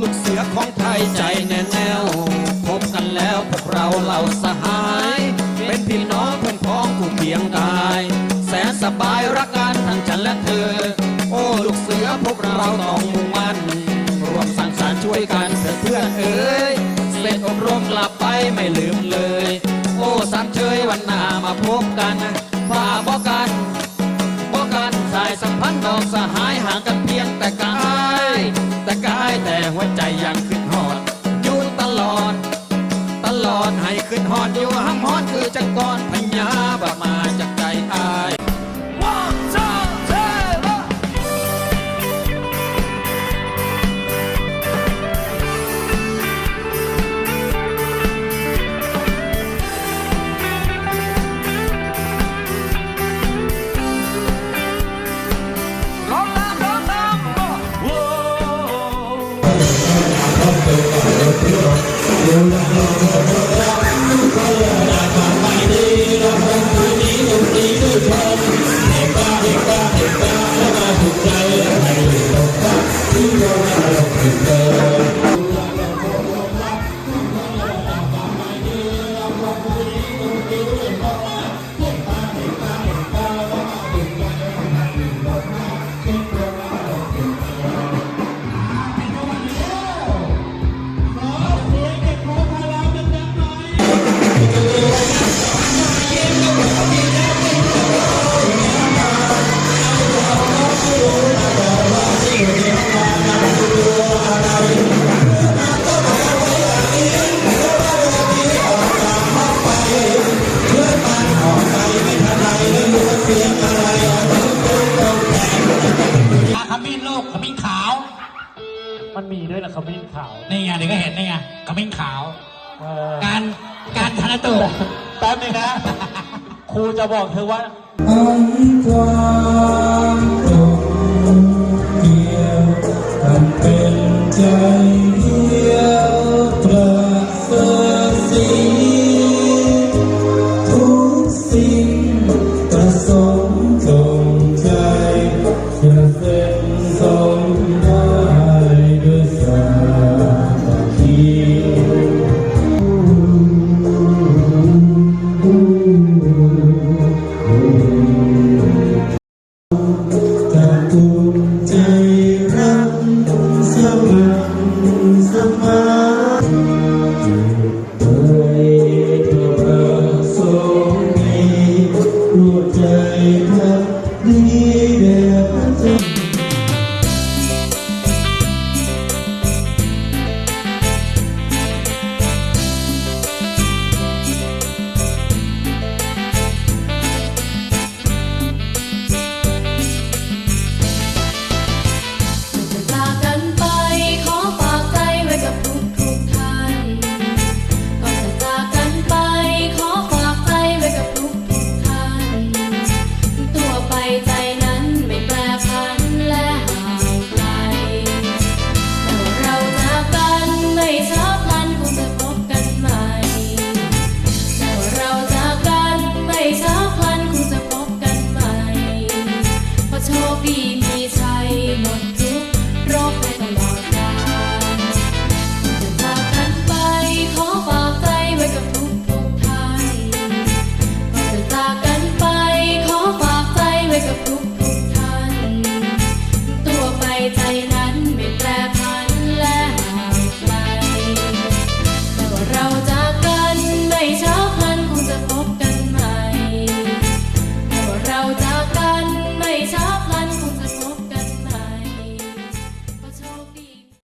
ลูกเสือของไทยใจแน่แน่วพบกันแล้วพวกเราเหล่าสหาย เป็นพี่น้องเพื่อนพ้องคู่เคียงกาย แสนสบายรักกันทั้งฉันและเธอ โอ้ลูกเสือพวกเราต้องมุ่งมั่นรวมสร้างสรรค์ช่วยกันเถิดเพื่อนเอ๋ยเสร็จอบรมกลับไปไม่ลืมเลย โอ้สามเชยวันหน้ามาพบกันฝ่าบอกกัน chắc con thành nhà và mà chắc chạy ai. มิ้นลูกขมิ้นขาว มันมีด้วยเหรอขมิ้นขาวนี่ไงเดี๋ยวก็เห็นนี่ไงขมิ้นขาว เออการการธนตุแป๊บนึงนะ ครูจะบอกเธอว่าอันความ Amen.